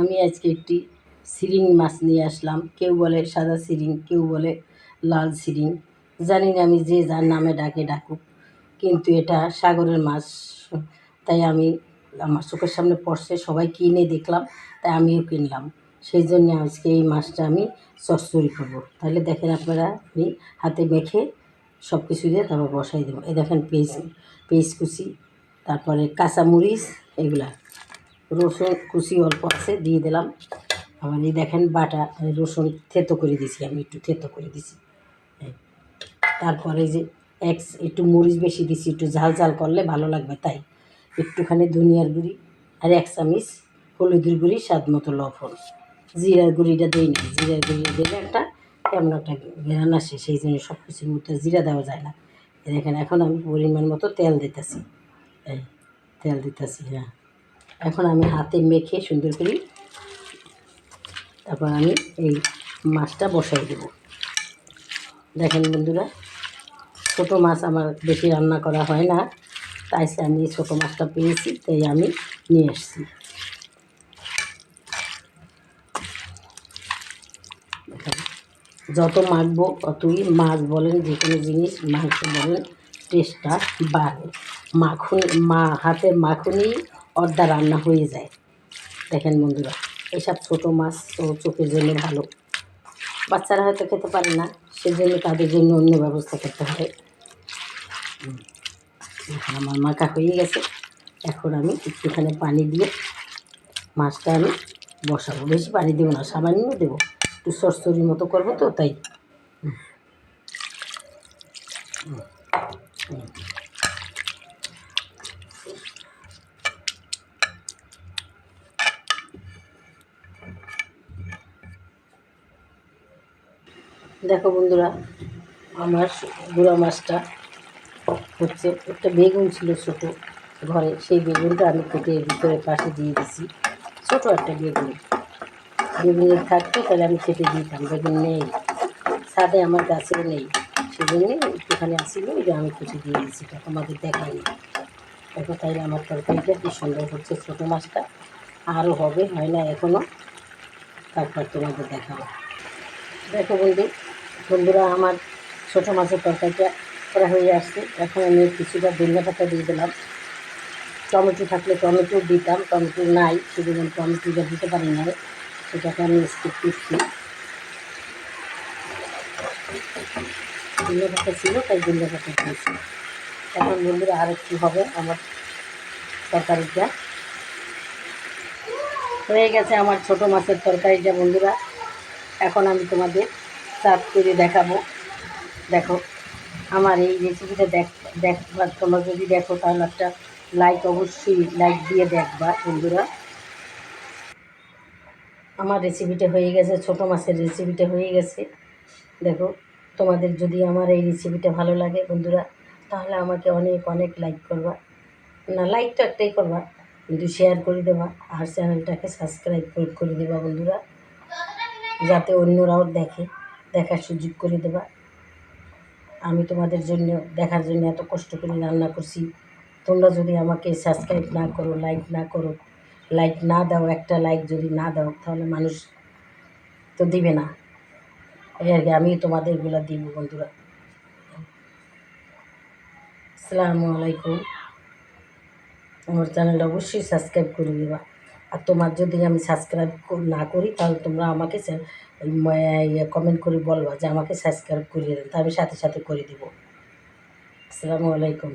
আমি আজকে একটি সিরিং মাছ নিয়ে আসলাম। কেউ বলে সাদা সিরিং, কেউ বলে লাল সিরিং। জানি না আমি যে যার নামে ডাকে ডাকুক, কিন্তু এটা সাগরের মাছ, তাই আমি আমার চোখের সামনে পড়ছে, সবাই কিনে দেখলাম, তাই আমিও কিনলাম। সেই জন্য আজকে এই মাছটা আমি চচ্চড়ি করব। তাহলে দেখেন আপনারা, আমি হাতে মেখে সব কিছু দিয়ে তারপর বসাই দেবো। এই দেখেন পেঁয়াজ পেঁয়াজ কুচি, তারপরে কাঁচামরিচ, এগুলা। রসুন কুচি অল্প আছে, দিয়ে দিলাম। আবার এই দেখেন বাটা, রসুন থেতো করে দিছি আমি, একটু থেতো করে দিছি। তারপরে যে এক একটু মরিচ বেশি দিছি, একটু ঝাল ঝাল করলে ভালো লাগবে তাই। একটুখানি ধনিয়ার গুঁড়ি আর এক চামচ হলুদের গুঁড়ি, স্বাদ মতো লবণ। জিরার গুঁড়িটা দিই না, জিরার গুঁড়িটা দিলে একটা কেমন একটা ঘেরান আসে, সেই জন্য সব কিছুর মধ্যে জিরা দেওয়া যায় না। দেখেন, এখন আমি পরিমাণ মতো তেল দিতেছি। তেল দিতেছি হ্যাঁ। এখন আমি হাতে মেখে সুন্দর করে তারপর আমি এই মাছটা বসাই দেব। দেখেন বন্ধুরা ছোটো মাছ আমার বেশি রান্না করা হয় না তাই আমি ছোটো মাছটা পেয়েছি তাই আমি নিয়ে দেখেন, যত মাখবো ততই মাছ বলেন যে কোনো জিনিস মাংস বলেন টেস্টটা বাড়ে। মাখন মা হাতের মাখনই অর্ধা রান্না হয়ে যায় দেখেন বন্ধুরা এইসব ছোটো মাছ তো চোখের জন্য ভালো বাচ্চারা হয়তো খেতে পারে না, সেজন্য তাদের জন্য অন্য ব্যবস্থা করতে। এখন আমার মাখা হয়ে গেছে এখন আমি একটুখানি পানি দিয়ে মাছটা আমি বসাবো বেশি পানি দেবো না, সামান্য দেবো একটু সরসরির মতো করব তো, তাই হুম। হুম। দেখো বন্ধুরা, আমার গুঁড়া মাছটা হচ্ছে একটা বেগুন ছিল ছোটো ঘরে, সেই বেগুনটা আমি কেটে ভিতরে পাশে দিয়ে দিছি। ছোটো একটা বেগুন। বেগুনের থাকতো তাহলে আমি কেটে দিতাম, বেগুন নেই। ছাদে আমার গাছেও নেই, সেজন্য একটুখানি আসছিল ওই যে আমি কেটে দিয়ে দিয়েছি এটা তোমাদের দেখাইনি দেখো তাইলে আমার তরকারিটা কী সুন্দর হচ্ছে ছোটো মাছটা। আরও হবে, হয় না এখনও তারপর তোমাদের দেখাবো। দেখো বন্ধু বন্ধুরা, আমার ছোটো মাছের তরকারিটা করা হয়ে আসছে। এখন আমি কিছুটা ধনিয়া পাতা দিয়ে দিলাম। টমেটো থাকলে টমেটো দিতাম, টমেটো নাই, সেজন্য টমেটোটা দিতে পারি না সেটাকে আমি স্কিপ করছি। ধনিয়া পাতা ছিল, তাই ধনিয়া পাতা দিয়েছি। এখন বন্ধুরা, আর একটু হবে আমার তরকারিটা। হয়ে গেছে আমার ছোটো মাছের তরকারিটা, বন্ধুরা। এখন আমি তোমাদের সার্ভ করে দেখাবো। দেখো, আমার এই রেসিপিটা দেখ দেখবা তোমরা যদি দেখো তাহলে একটা লাইক অবশ্যই লাইক দিয়ে দেখবা বন্ধুরা। আমার রেসিপিটা হয়ে গেছে, ছোটো মাছের রেসিপিটা হয়ে গেছে। দেখো, তোমাদের যদি আমার এই রেসিপিটা ভালো লাগে বন্ধুরা, তাহলে আমাকে অনেক অনেক লাইক করবা। না লাইক তো একটাই করবা, কিন্তু শেয়ার করে দেবা, আর চ্যানেলটাকে সাবস্ক্রাইব করে দেবা বন্ধুরা, যাতে অন্যরাও দেখে। দেখার সুযোগ করে দেবা। আমি তোমাদের জন্য, দেখার জন্য এত কষ্ট করে রান্না করছি। তোমরা যদি আমাকে সাবস্ক্রাইব না করো লাইক না করো লাইক না দাও, একটা লাইক যদি না দাও, তাহলে মানুষ তো দিবে না। এই আর কি আমি তোমাদেরগুলো দিব বন্ধুরা। আসসালামু আলাইকুম। আমার চ্যানেলটা অবশ্যই সাবস্ক্রাইব করে দেবা। আর তোমার যদি আমি সাবস্ক্রাইব না করি, তাহলে তোমরা আমাকে কমেন্ট করে বলবা যে আমাকে সাবস্ক্রাইব করিয়ে দেন, তা আমি সাথে সাথে করে দিব। আসসালামু আলাইকুম।